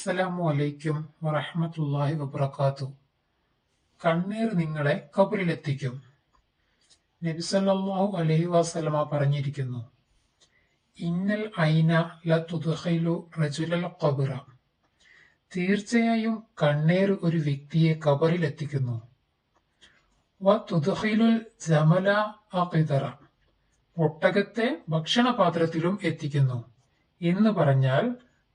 അസ്സലാമു അലൈക്കും വറഹ്മത്തുള്ളാഹി വബറകാത്തു. കണ്ണീർ നിങ്ങളെ കബറിലെത്തിക്കും നബി സല്ലല്ലാഹു അലൈഹി വസല്ലമ പറഞ്ഞിരിക്കുന്നു ഇന്നൽ ഐന ലതുദഖൈലു തുദ്ഖിലു റജുലൽ ഖബറ തീർച്ചയായും കണ്ണീർ ഒരു വ്യക്തിയെ കബറിലെത്തിക്കുന്നു വ തുദ്ഖിലുൽ ജമല അഖിദറ. ഒട്ടകത്തെ ഭക്ഷണപാത്രത്തിലും എത്തിക്കുന്നു. എന്ന് പറഞ്ഞാൽ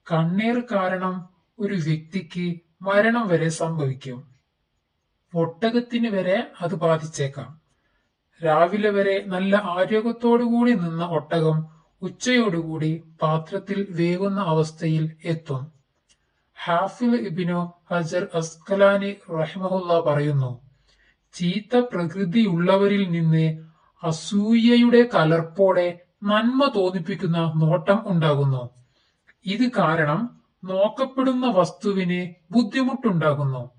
കണ്ണീർ കാരണം ഒരു വ്യക്തിക്ക് മരണം വരെ സംഭവിക്കും. ഒട്ടകത്തിന് വരെ അത് ബാധിച്ചേക്കാം. രാവിലെ വരെ നല്ല ആരോഗ്യത്തോടുകൂടി നിന്ന ഒട്ടകം ഉച്ചയോടുകൂടി പാത്രത്തിൽ വേകുന്ന അവസ്ഥയിൽ എത്തും. ഹാഫിൽ ഇബിനു ഹജർ അസ്കലാനി റഹ്മഹുല്ല പറയുന്നു ചീത്ത പ്രകൃതിയുള്ളവരിൽ നിന്ന് അസൂയയുടെ കലർപ്പോടെ നന്മ തോന്നിപ്പിക്കുന്ന നോട്ടം ഉണ്ടാകുന്നു. ഇത് കാരണം നോക്കപ്പെടുന്ന വസ്തുവിന് ബുദ്ധിമുട്ടുണ്ടാകുന്നു.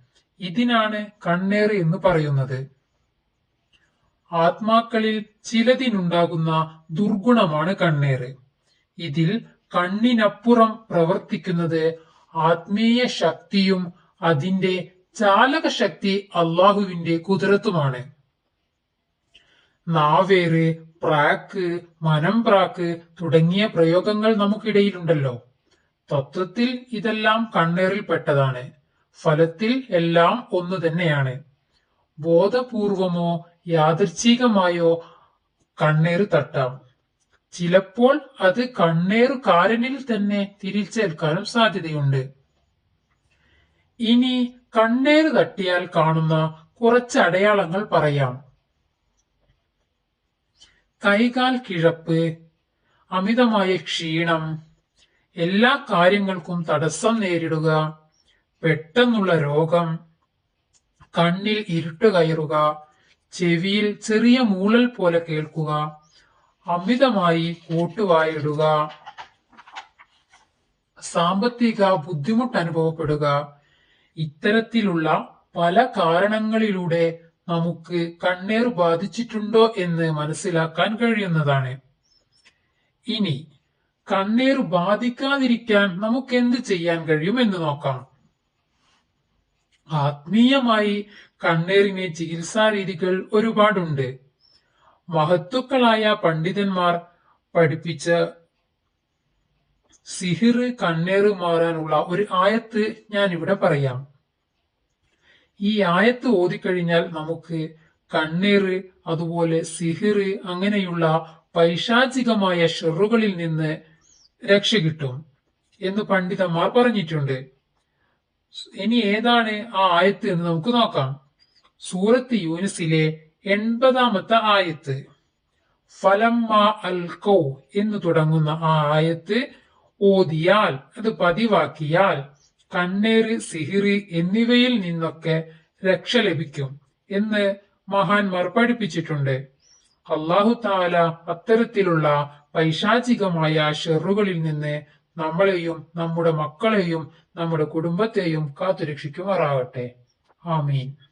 ഇതിനാണ് കണ്ണേറ് എന്ന് പറയുന്നത്. ആത്മാക്കളിൽ ചിലതിനുണ്ടാകുന്ന ദുർഗുണമാണ് കണ്ണേറ് ഇതിൽ കണ്ണിനപ്പുറം പ്രവർത്തിക്കുന്നത് ആത്മീയ ശക്തിയും അതിന്റെ ചാലകശക്തി അള്ളാഹുവിന്റെ കുതിരത്തുമാണ്. നാവേറ് പ്രാക്ക് മനംപ്രാക്ക് തുടങ്ങിയ പ്രയോഗങ്ങൾ നമുക്കിടയിലുണ്ടല്ലോ. തത്വത്തിൽ ഇതെല്ലാം കണ്ണേറിൽപ്പെട്ടതാണ്. ഫലത്തിൽ എല്ലാം ഒന്നു തന്നെയാണ്. ബോധപൂർവമോ യാദർച്ഛികമായോ കണ്ണേറ് തട്ടാം. ചിലപ്പോൾ അത് കണ്ണേറുകാരനിൽ തന്നെ തിരിച്ചേൽക്കാനും സാധ്യതയുണ്ട്. ഇനി കണ്ണേറ് തട്ടിയാൽ കാണുന്ന കുറച്ച് അടയാളങ്ങൾ പറയാം. കൈകാൽ കിഴപ്പ് അമിതമായ ക്ഷീണം എല്ലാ കാര്യങ്ങൾക്കും തടസ്സം നേരിടുക പെട്ടെന്നുള്ള രോഗം കണ്ണിൽ ഇരുട്ട് കയറുക ചെവിയിൽ ചെറിയ മൂളൽ പോലെ കേൾക്കുക അമിതമായി കൂട്ടുവായിടുക സാമ്പത്തിക ബുദ്ധിമുട്ട് അനുഭവപ്പെടുക ഇത്തരത്തിലുള്ള പല കാരണങ്ങളിലൂടെ നമുക്ക് കണ്ണേർ ബാധിച്ചിട്ടുണ്ടോ എന്ന് മനസ്സിലാക്കാൻ കഴിയുന്നതാണ്. ഇനി കണ്ണീർ ബാധിക്കാതിരിക്കാൻ നമുക്ക് എന്ത് ചെയ്യാൻ കഴിയും എന്ന് നോക്കാം. ആത്മീയമായി കണ്ണീറിന് ചികിത്സാ രീതികൾ ഒരുപാടുണ്ട്. മഹത്തുക്കളായ പണ്ഡിതന്മാർ പഠിപ്പിച്ച സിഹിർ കണ്ണേറ് മാറാനുള്ള ഒരു ആയത്ത് ഞാൻ ഇവിടെ പറയാം. ഈ ആയത്ത് ഓതിക്കഴിഞ്ഞാൽ നമുക്ക് കണ്ണീറ് അതുപോലെ സിഹിർ അങ്ങനെയുള്ള പൈശാചികമായ ഷെറുകളിൽ നിന്ന് രക്ഷ കിട്ടും എന്ന് പണ്ഡിതന്മാർ പറഞ്ഞിട്ടുണ്ട്. ഇനി ഏതാണ് ആ ആയത്ത് എന്ന് നമുക്ക് നോക്കാം. സൂറത്ത് യൂനിസിലെ എൺപതാമത്തെ ആയത്ത്. ഫലമ്മ അൽക്കൗ എന്ന് തുടങ്ങുന്ന ആ ആയത്ത് ഓതിയാൽ അത് പതിവാക്കിയാൽ കണ്ണേറ് സിഹിറി എന്നിവയിൽ നിന്നൊക്കെ രക്ഷ ലഭിക്കും എന്ന് മഹാന്മാർ പഠിപ്പിച്ചിട്ടുണ്ട്. അള്ളാഹു താല അത്തരത്തിലുള്ള പൈശാചികമായ ഷെറുകളിൽ നിന്ന് നമ്മളെയും നമ്മുടെ മക്കളെയും നമ്മുടെ കുടുംബത്തെയും കാത്തുരക്ഷിക്കുമാറാകട്ടെ. ആമീൻ.